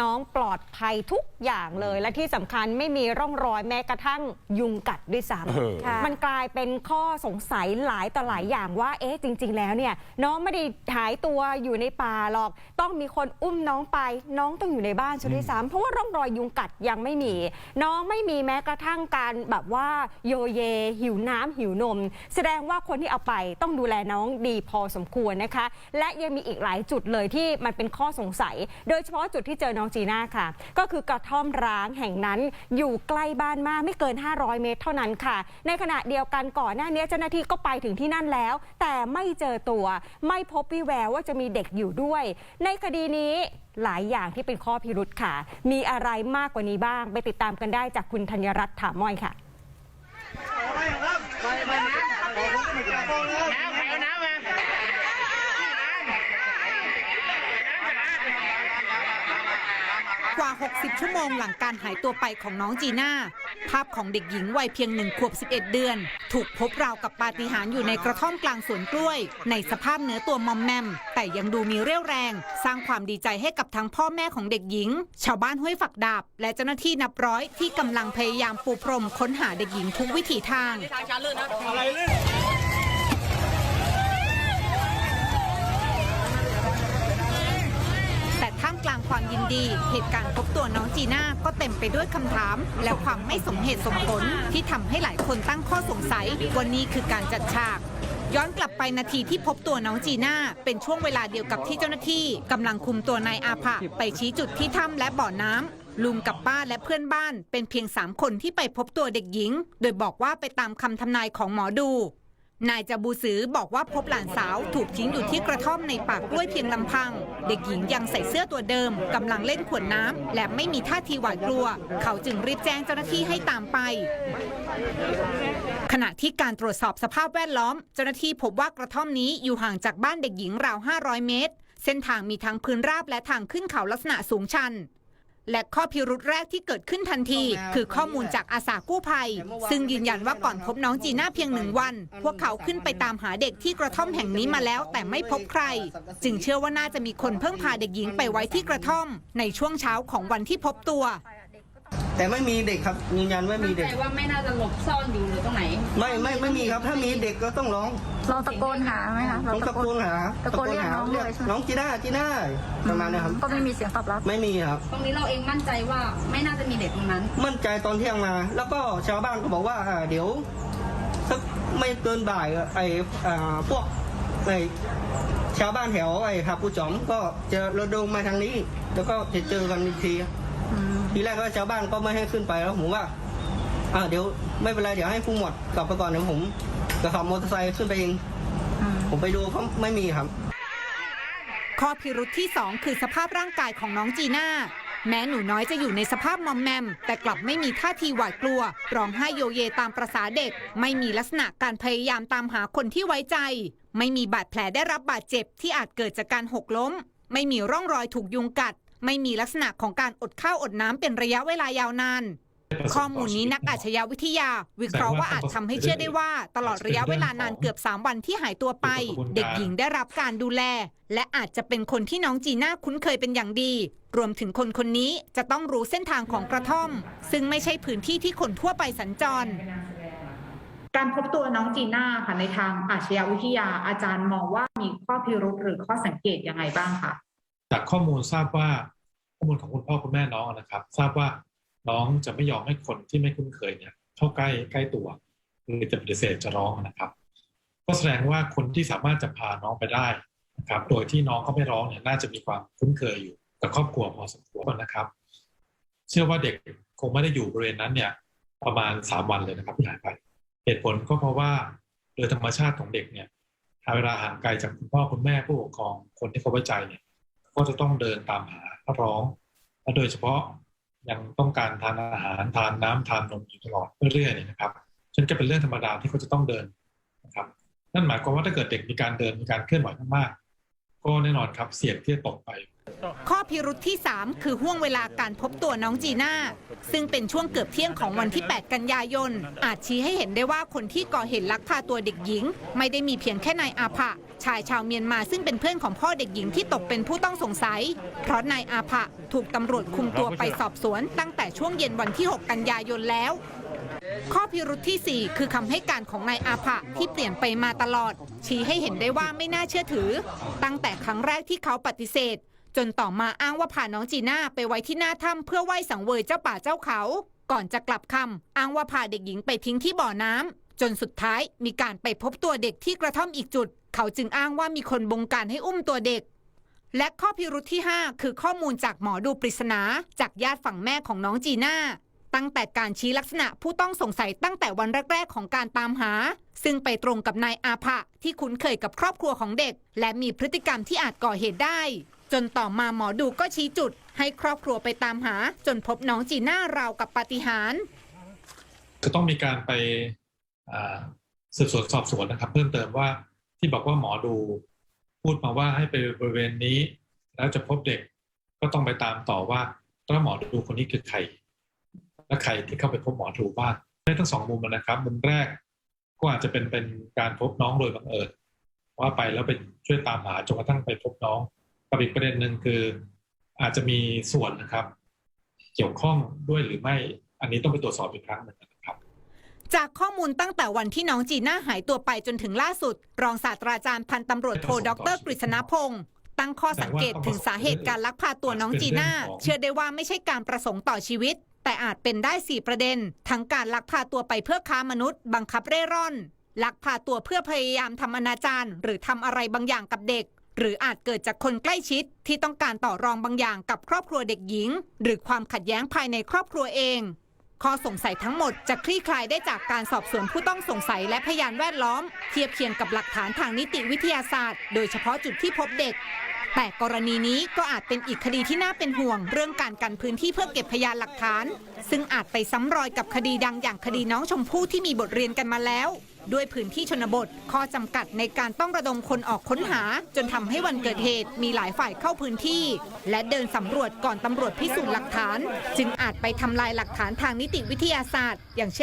น้องปลอดภัยทุกอย่างเลย และที่สำคัญไม่มีร่องรอยแม้กระทั่งยุงกัดด้วยซ้เออำมันกลายเป็นข้อสงสัยหลายต่อหลายอย่างว่า เอ๊ะจริง ๆ แล้วเนี่ย น้องไม่ได้หายตัวอยู่ในป่าหรอก ต้องมีคนอุ้มน้องไป น้องต้องอยู่ในบ้านชุดที่สามเพราะว่าร่องรอยยุงกัดยังไม่มี น้องไม่มีแม้กระทั่งการแบบว่าโยเย หิวน้ำหิวนม แสดงว่าคนที่เอาไปต้องดูแลน้องดีพอสมควรนะคะ และยังมีอีกหลายจุดเลยที่มันเป็นข้อสงสัย โดยเฉพาะจุดที่เจอน้องจีน่าค่ะ ก็คือกระท่อมร้างแห่งนั้นอยู่ใกล้บ้านมากไม่เกิน 500 เมตรเท่านั้นค่ะ ในขณะเดียวกันก่อนหน้านี้เจ้าหน้าที่ก็ไปถึงที่นั่นแล้ว แต่ไม่เจอตัว ไม่พบวิแววว่าจะมีเด็กอยู่ด้วย ในคดีนี้หลายอย่างที่เป็นข้อพิรุธค่ะ มีอะไรมากกว่านี้บ้าง ไปติดตามกันได้จากคุณธัญรัตน์ถามม้อยค่ะ กว่า 60 ชั่วโมงหลังการหายตัวไปของน้องจีน่า ภาพของเด็กหญิงวัยเพียงหนึ่งขวบ 11 เดือน ถูกพบราวกับปาฏิหาริย์อยู่ในกระท่อมกลางสวนกล้วย ในสภาพเนื้อตัวมอมแมม แต่ยังดูมีเรี่ยวแรง สร้างความดีใจให้กับทั้งพ่อแม่ของเด็กหญิง ชาวบ้านห้วยฝักดาบ และเจ้าหน้าที่นับร้อยที่กำลังพยายามปูพรมค้นหาเด็กหญิงทุกวิถีทางแต่ท่ามกลางความยิน ดี เหตุการณ์พบตัวน้องจีน่าก็เต็มไปด้วยคำถาม และความไม่สมเหตุสมผลที่ทำให้หลายคนตั้งข้อสงสัยว่านี่คือการจัดฉากย้อนกลับไปนาทีที่พบตัวน้องจีน่า เป็นช่วงเวลาเดียวกับที่เจ้าหน้าที่กำลังคุมตัวนายอาภะไปชี้จุดที่ถ้ำและบ่อน้ำลุงกับป้าและเพื่อนบ้าน เป็นเพียงสามคนที่ไปพบตัวเด็กหญิง โดยบอกว่าไปตามคำทำนายของหมอดู นายจบูสือบอกว่าพบหลานสาวถูกทิ้งอยู่ที่กระท่อมในป่ากล้วยเพียงลำพัง เด็กหญิงยังใส่เสื้อตัวเดิมกำลังเล่นขวดน้ำและไม่มีท่าทีหวาดกลัว เขาจึงรีบแจ้งเจ้าหน้าที่ให้ตามไป ขณะที่การตรวจสอบสภาพแวดล้อม เจ้าหน้าที่พบว่ากระท่อมนี้อยู่ห่างจากบ้านเด็กหญิงราว 500 เมตร เส้นทางมีทั้งพื้นราบและทางขึ้นเขาลักษณะสูงชัน และข้อพิรุธแรกที่เกิดขึ้นทันที คือข้อมูลจากอาสากู้ภัย ซึ่งยืนยันว่าก่อนพบน้องจีน่าเพียงหนึ่งวัน พวกเขาขึ้นไปตามหาเด็กที่กระท่อมแห่งนี้มาแล้ว แต่ไม่พบใคร จึงเชื่อว่าน่าจะมีคนเพิ่งพาเด็กหญิงไปไว้ที่กระท่อม ในช่วงเช้าของวันที่พบตัว แต่ไม่มีเด็กครับยืนยันไม่มีมั่นเด็ใจกว่าไม่น่าจะหลบซ่อนอยู่หรือตรงไหนไม่ไม่ไม่มีครับ ถ้ามีเด็กก็ต้องร้องลองตะโกนหาไหมคะต้องตะโกนหาตะโกนเรียกน้องเรียกเลยใช่ไหมน้องจีน่าจีน่าประมาณเนี้ยครับ ก็ไม่มีเสียงตอบรับ ไม่มีครับ ตรงนี้เราเองมั่นใจว่าไม่น่าจะมีเด็กตรงนั้น มั่นใจตอนเที่ยงมา แล้วก็ชาวบ้านก็บอกว่าอ่าเดี๋ยวสักไม่เกินบ่ายไอ้อ่าพวกไอ้ชาวบ้านแถวไอ้หาปูจอมก็จะระดมมาทางนี้ แล้วก็จะเจอกันอีกที ทีแรกก็ชาวบ้านก็ไม่ให้ขึ้นไปแล้วผมว่าอ่าเดี๋ยวไม่เป็นไรเดี๋ยวให้ผู้หมวดกลับไปก่อนเดี๋ยวผมจะขับมอเตอร์ไซค์ขึ้นไปเองผมไปดูเขาไม่มีครับ ข้อพิรุธที่ 2 คือสภาพร่างกายของน้องจีน่า แม้หนูน้อยจะอยู่ในสภาพมอมแมม แต่กลับไม่มีท่าทีหวาดกลัว ร้องไห้โยเยตามประษาเด็ก ไม่มีลักษณะการพยายามตามหาคนที่ไว้ใจ ไม่มีบาดแผลได้รับบาดเจ็บที่อาจเกิดจากการหกล้ม ไม่มีร่องรอยถูกยุงกัด ไม่มีลักษณะของการอดข้าวอดน้ำเป็นระยะเวลายาวนานข้อมูลนี้นักอาชญาวิทยา วิเคราะห์ว่าอาจทำให้เชื่อได้ว่า ตลอดระยะเวลานานเกือบ 3 วันที่หายตัวไป เด็กหญิงได้รับการดูแล และอาจจะเป็นคนที่น้องจีน่าคุ้นเคยเป็นอย่างดี รวมถึงคนคนนี้จะต้องรู้เส้นทางของกระท่อม ซึ่งไม่ใช่พื้นที่ที่คนทั่วไปสัญจร การพบตัวน้องจีน่าค่ะในทางอาชญาวิทยาอาจารย์มองว่ามีข้อพิรุธหรือข้อสังเกตยังไงบ้างคะจากข้อมูลทราบว่า ข้อมูลของคุณพ่อคุณแม่น้องนะครับ ทราบว่าน้องจะไม่ยอมให้คนที่ไม่คุ้นเคยเนี่ยเข้าใกล้ใกล้ตัวหรือจะปฏิเสธจะร้องนะครับ ก็แสดงว่าคนที่สามารถจะพาน้องไปได้นะครับ โดยที่น้องเขาไม่ร้องเนี่ยน่าจะมีความคุ้นเคยอยู่กับครอบครัวพอสมควรนะครับ เชื่อว่าเด็กคงไม่ได้อยู่บริเวณนั้นเนี่ยประมาณสามวันเลยนะครับที่หายไป เหตุผลก็เพราะว่าโดยธรรมชาติของเด็กเนี่ยเวลาห่างไกลจากคุณพ่อคุณแม่ผู้ปกครองคนที่เขาไว้ใจเนี่ย ก็จะต้องเดินตามหาพระร้องและโดยเฉพาะยังต้องการทานอาหารทานน้ำทานนมอยู่ตลอดเรื่อยๆเนี่ยนะครับฉันก็เป็นเรื่องธรรมดาที่เขาจะต้องเดินนะครับนั่นหมายความว่าถ้าเกิดเด็กมีการเดินมีการเคลื่อนไหวมากๆก็แน่นอนครับเสี่ยงที่จะตกไป ข้อพิรุธที่ 3 คือห่วงเวลาการพบตัวน้องจีน่า ซึ่งเป็นช่วงเกือบเที่ยงของวันที่ 8 กันยายน อาจชี้ให้เห็นได้ว่าคนที่ก่อเหตุลักพาตัวเด็กหญิง ไม่ได้มีเพียงแค่นายอาผะชายชาวเมียนมาซึ่งเป็นเพื่อนของพ่อเด็กหญิงที่ตกเป็นผู้ต้องสงสัย เพราะนายอาผะถูกตำรวจคุมตัวไปสอบสวน ตั้งแต่ช่วงเย็นวันที่ 6 กันยายนแล้วข้อพิรุธที่ 4 คือคำให้การของนายอาผะที่เปลี่ยนไปมาตลอด ชี้ให้เห็นได้ว่าไม่น่าเชื่อถือ ตั้งแต่ครั้งแรกที่เขาปฏิเสธ จนต่อมาอ้างว่าพาน้องจีน่าไปไว้ที่หน้าถ้ำเพื่อไหว้สังเวยเจ้าป่าเจ้าเขา ก่อนจะกลับคำอ้างว่าพาเด็กหญิงไปทิ้งที่บ่อน้ำจนสุดท้ายมีการไปพบตัวเด็กที่กระท่อมอีกจุด เขาจึงอ้างว่ามีคนบงการให้อุ้มตัวเด็ก และข้อพิรุธที่ 5 คือข้อมูลจากหมอดูปริศนา จากญาติฝั่งแม่ของน้องจีน่าตั้งแต่การชี้ลักษณะผู้ต้องสงสัยตั้งแต่วันแรก ๆ ของการตามหา ซึ่งไปตรงกับนายอาผะที่คุ้นเคยกับครอบครัวของเด็ก และมีพฤติกรรมที่อาจก่อเหตุได้ จนต่อมาหมอดูก็ชี้จุด ให้ครอบครัวไปตามหา จนพบน้องจีน่าราวกับปาฏิหาริย์จะต้องมีการไปสืบสวนสอบสวนนะครับ เพิ่มเติมว่าที่บอกว่าหมอดู พูดมาว่าให้ไปบริเวณนี้ แล้วจะพบเด็กก็ต้องไปตามต่อว่าว่าหมอดูคนนี้คือใคร และใครที่เข้าไปพบหมอดูบ้างได้ทั้งสองมุมนะครับมุมแรกก็อาจจะเป็นเป็นการพบน้องโดยบังเอิญว่าไปแล้วไปช่วยตามหาจนกระทั่งไปพบน้อง กับอีกประเด็นหนึ่งคือ อาจจะมีส่วนนะครับ เกี่ยวข้องด้วยหรือไม่ อันนี้ต้องไปตรวจสอบอีกครั้งหนึ่งนะครับจากข้อมูลตั้งแต่วันที่น้องจีน่าหายตัวไปจนถึงล่าสุด รองศาสตราจารย์พันตำรวจโทดรกฤษณพงศ์ตั้งข้อสังเกตถึงสาเหตุการลักพาตัวน้องจีน่า เชื่อได้ว่าไม่ใช่การประสงค์ต่อชีวิต แต่อาจเป็นได้ 4 ประเด็น ทั้งการลักพาตัวไปเพื่อค้ามนุษย์ บังคับเร่ร่อน ลักพาตัวเพื่อพยายามทำอนาจารหรือทำอะไรบางอย่างกับเด็ก หรืออาจเกิดจากคนใกล้ชิดที่ต้องการต่อรองบางอย่างกับครอบครัวเด็กหญิง หรือความขัดแย้งภายในครอบครัวเอง ข้อสงสัยทั้งหมดจะคลี่คลายได้จากการสอบสวนผู้ต้องสงสัยและพยานแวดล้อม เทียบเคียงกับหลักฐานทางนิติวิทยาศาสตร์ โดยเฉพาะจุดที่พบเด็ก แต่กรณีนี้ก็อาจเป็นอีกคดีที่น่าเป็นห่วง เรื่องการกันพื้นที่เพื่อเก็บพยานหลักฐาน ซึ่งอาจไปซ้ำรอยกับคดีดังอย่างคดีน้องชมพู่ที่มีบทเรียนกันมาแล้ว ด้วยพื้นที่ชนบท ข้อจำกัดในการต้องระดมคนออกค้นหา จนทำให้วันเกิดเหตุมีหลายฝ่ายเข้าพื้นที่ และเดินสำรวจก่อนตำรวจพิสูจน์หลักฐาน จึงอาจไปทำลายหลักฐานทางนิติวิทยาศาสตร์ อย่างเช่น